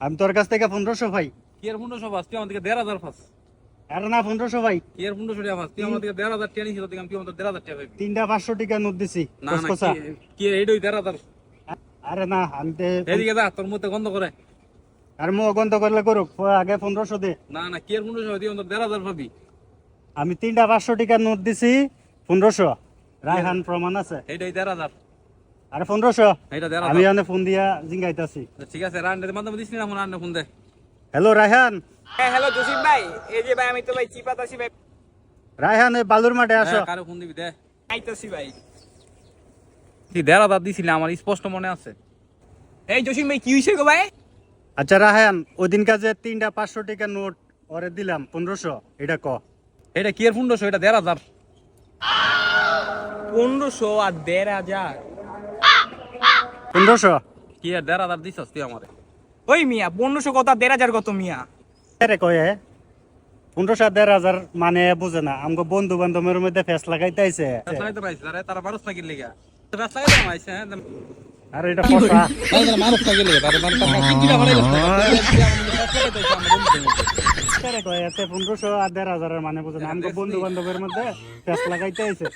আমি তোর কাছ থেকে পনেরোশো ভাই কি এর পনেরোশো ফাস তুই আমার থেকে দেড় হাজার আর না পনেরোশো ভাই কি এর পনেরোশো টাকা তুই আমার থেকে দেড় হাজার টাকা তুই আমার দেড় হাজার টাকা তিনটা পাঁচশো টাকা নোট দিছি না না কি- কি এইটাই দেড় হাজার? আরে না আমি এদিকে যা তোর মধ্যে গন্ধ করে। আর মো গন্ধ করলে করুক আগে পনেরোশো দে। না না কি এর পনেরোশো তুই আমার দেড় হাজার পাবি। আমি তিনটা পাঁচশো টাকা নোট দিছি পনেরোশো। রায়হান প্রমাণ আছে। এইটাই দেড় হাজার। আরে পনেরোশো আমি ফোন দিয়া জিঙ্গাইতাছি। ঠিক আছে রান্নাতে মাধ্যমে দিস না এখন ফোন দে। হ্যালো রায়হান। হ্যালো জসিম ভাই। এই যে ভাই আমি তো ভাই চিপাত আছি ভাই। রায়হান এই বালুর মাঠে আসো। হ্যাঁ, কারও ফোন দিবি দে। আইতাছি ভাই। তুই দেড় হাজার দিছিলি আমার স্পষ্ট মনে আছে। এই জসিম ভাই কি হইছে গো ভাই? আচ্ছা রায়হান ওই দিন কাজে তিনটা পাঁচশো টাকা নোট ওরে দিলাম পনেরোশো এটা ক? এটা কি এর পনেরোশো এটা দেড় হাজার। পনেরোশো আর দেড় হাজার? পনেরোশো? কি এর দেড় হাজার দিছস তুই আমারে? ওই মিয়া পনেরোশো কত দেড় হাজার কত মিয়া? রে কয়ে পনেরোশো দেড় হাজার মানে বুঝে না আমাকে বন্ধু বান্ধবের মধ্যে ফেস লাগাইতে আইছে। আরে তারা মানুষ নাকি লেগে। ফেস লাগাইতে পাইছে হ্যাঁ? এটা কথা মানুষ নাকি লেগে তারা মানুষ কিনা ভাড়াই এতে পনেরোশো আর দেড় হাজারের মানে বুঝে আমাকে বন্ধু বান্ধবের মধ্যে ফেস লাগাইতে আইছে।